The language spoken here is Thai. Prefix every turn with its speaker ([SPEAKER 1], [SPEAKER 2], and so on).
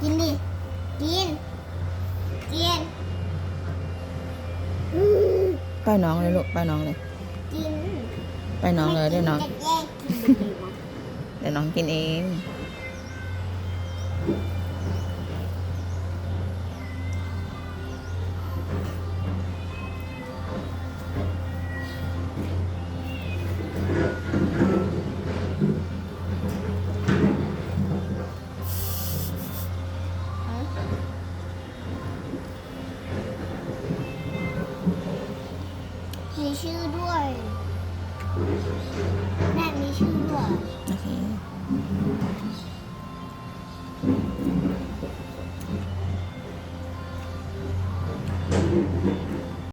[SPEAKER 1] กินดิ กิน กิน
[SPEAKER 2] ป้ายน้องเลยลูกป้ายน้องเลย
[SPEAKER 1] กิ
[SPEAKER 2] ป้ายน้องเลยเดี๋น้อง เดี๋ยวน้องกินเอง
[SPEAKER 1] ชื่อด้วย แม่มีชื่อด้วย
[SPEAKER 2] โอเค